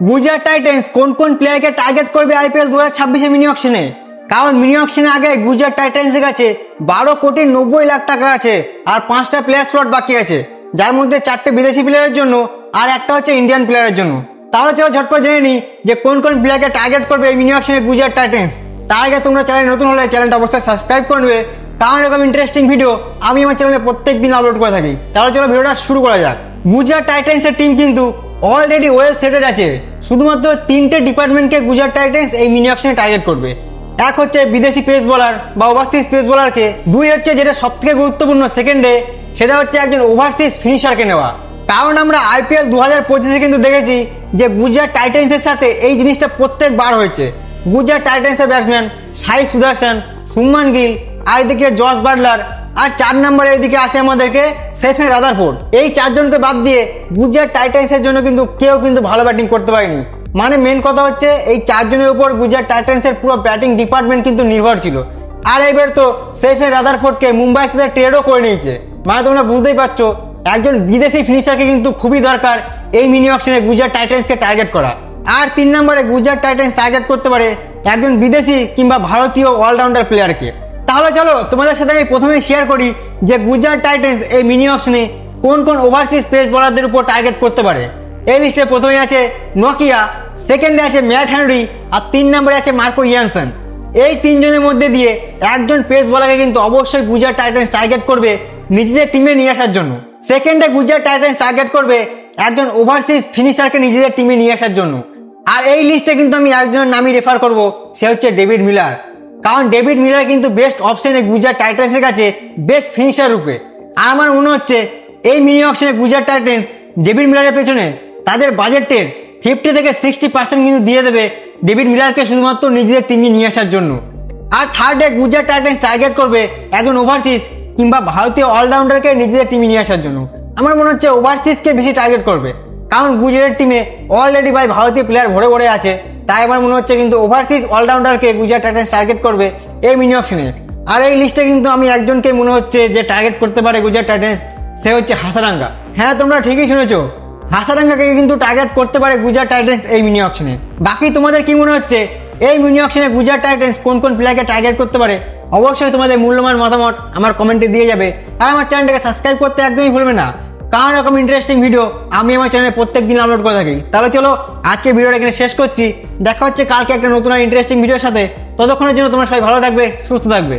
Gujarat titans কোন কোন প্লেয়ারকে টার্গেট করবে আইপিএল দু হাজার ছাব্বিশে মিনি অকশনে কারণ মিনি অকশনের আগে গুজরাট টাইটেন্সের কাছে বারো কোটি নব্বই লাখ টাকা আছে আর পাঁচটা প্লেয়ার স্লট বাকি আছে। যার মধ্যে চারটে বিদেশি প্লেয়ারের জন্য আর একটা হচ্ছে ইন্ডিয়ান প্লেয়ারের জন্য। তাহলে চলো ঝটপট জেনে নিই যে কোন কোন প্লেয়ারকে টার্গেট করবে এই মিনি অকশনে গুজরাট টাইটেন্স তার আগে তোমরা চ্যানেল নতুন হলে চ্যানেলটা অবশ্যই সাবস্ক্রাইব করবে কারণ এরকম ইন্টারেস্টিং ভিডিও আমি আমার চ্যানেলে প্রত্যেক দিন আপলোড করে থাকি। তাহলে চলো ভিডিওটা শুরু করা যাক। গুজরাট টাইটেন্সের টিম কিন্তু অলরেডি ওয়েল সেটেড আছে। শুধুমাত্র তিনটে ডিপার্টমেন্টকে গুজরাট টাইটেন্স এই মিনি অকশনে টার্গেট করবে। এক হচ্ছে বিদেশি পেস বোলার বা ওভারসিজ পেস বোলারকে দুই হচ্ছে যেটা সব থেকে গুরুত্বপূর্ণ সেকেন্ডে সেটা হচ্ছে একজন ওভারসিজ ফিনিশারকে নেওয়া। কারণ আমরা আইপিএল দু হাজার পঁচিশে কিন্তু দেখেছি যে গুজরাট টাইটেন্সের সাথে এই জিনিসটা প্রত্যেকবার হয়েছে। গুজরাট টাইটেন্সের ব্যাটসম্যান সাই সুদর্শন, সুমান গিল, আর এদিকে জস বাটলার আর চার নম্বরে এদিকে আসে আমাদেরকে সেফে রাদারফোর্ড এই চারজনকে বাদ দিয়ে গুজরাট টাইটান্সের জন্য কিন্তু কেউ কিন্তু ভালো ব্যাটিং করতে পারেনি। মানে মেন কথা হচ্ছে এই চারজনের উপর গুজরাট টাইটান্সের পুরো ব্যাটিং ডিপার্টমেন্ট কিন্তু নির্ভর ছিল। আর এবার তো সেফে রাদারফোর্ডকে মুম্বাইয়ের সাথে ট্রেডও করে নিয়েছে। মানে তোমরা বুঝতেই পারছ, একজন বিদেশি ফিনিশারকে কিন্তু খুবই দরকার এই মিনি অকশনে গুজরাট টাইটান্সকে টার্গেট করা। আর তিন নম্বরে গুজরাট টাইটান্স টার্গেট করতে পারে একজন বিদেশি কিংবা ভারতীয় অলরাউন্ডার প্লেয়ারকে তাহলে চলো তোমাদের সাথে আমি প্রথমেই শেয়ার করি যে গুজরাট টাইটেন্স এই মিনি অপশনে কোন কোন ওভারসিজ পেস বোলারদের উপর টার্গেট করতে পারে। এই লিস্টে প্রথমে আছে নকিয়া সেকেন্ডে আছে ম্যাট হ্যানরি আর তিন নম্বরে আছে মার্কো ইয়ানসন এই তিনজনের মধ্যে দিয়ে একজন পেস বোলারকে কিন্তু অবশ্যই গুজরাট টাইটেন্স টার্গেট করবে নিজেদের টিমে নিয়ে আসার জন্য। সেকেন্ডে গুজরাট টাইটেন্স টার্গেট করবে একজন ওভারসিজ ফিনিশারকে নিজেদের টিমে নিয়ে আসার জন্য। আর এই লিস্টে কিন্তু আমি একজনের নামই রেফার করব, সে হচ্ছে ডেভিড মিলার কারণ ডেভিড মিলার কিন্তু বেস্ট অপশনে গুজরাট টাইটান্সের কাছে বেস্ট ফিনিশার রূপে। আর আমার মনে হচ্ছে, এই মিনি অপশনে গুজরাট টাইটান্স ডেভিড মিলারের পেছনে তাদের বাজেটের ফিফটি থেকে সিক্সটি পার্সেন্ট কিন্তু দিয়ে দেবে ডেভিড মিলারকে শুধুমাত্র নিজেদের টিমে নিয়ে আসার জন্য। আর থার্ডে গুজরাট টাইটান্স টার্গেট করবে একজন ওভারসিজ কিংবা ভারতীয় অলরাউন্ডারকে নিজেদের টিমে নিয়ে আসার জন্য। আমার মনে হচ্ছে ওভারসিজকে বেশি টার্গেট করবে। কারণ গুজরাট টিমে অলরেডি ভাই ভারতীয় প্লেয়ার ভরে ভরে আছে। তাই আমার মনে হচ্ছে কিন্তু ওভারসিজ অলরাউন্ডারকে গুজরাট টাইটান্স টার্গেট করবে এই মিনি অপশনে আর এই লিস্টে কিন্তু আমি একজনকে মনে হচ্ছে যে টার্গেট করতে পারে গুজরাট টাইটান্স সে হচ্ছে হাসারাঙ্গা। হ্যাঁ তোমরা ঠিকই শুনেছো। হাসারাঙ্গাকে কিন্তু টার্গেট করতে পারে গুজরাট টাইটান্স এই মিনি অপশনে বাকি তোমাদের কি মনে হচ্ছে? এই মিনি অপশনে গুজরাট টাইটান্স কোন কোন প্লেয়ারকে টার্গেট করতে পারে? অবশ্যই তোমাদের মূল্যবান মতামত আমার কমেন্টে দিয়ে যাবে। আর আমার চ্যানেলটাকে সাবস্ক্রাইব করতে একদমই ভুলবে না। কারণ এরকম ইন্টারেস্টিং ভিডিও আমি আমার চ্যানেলে প্রত্যেক দিন আপলোড করে থাকি? তাহলে চলো আজকে ভিডিওটা এখানে শেষ করছি। দেখা হচ্ছে কালকে একটা নতুন আর ইন্টারেস্টিং ভিডিওর সাথে। ততক্ষণের জন্য তোমার সবাই ভালো থাকবে, সুস্থ থাকবে।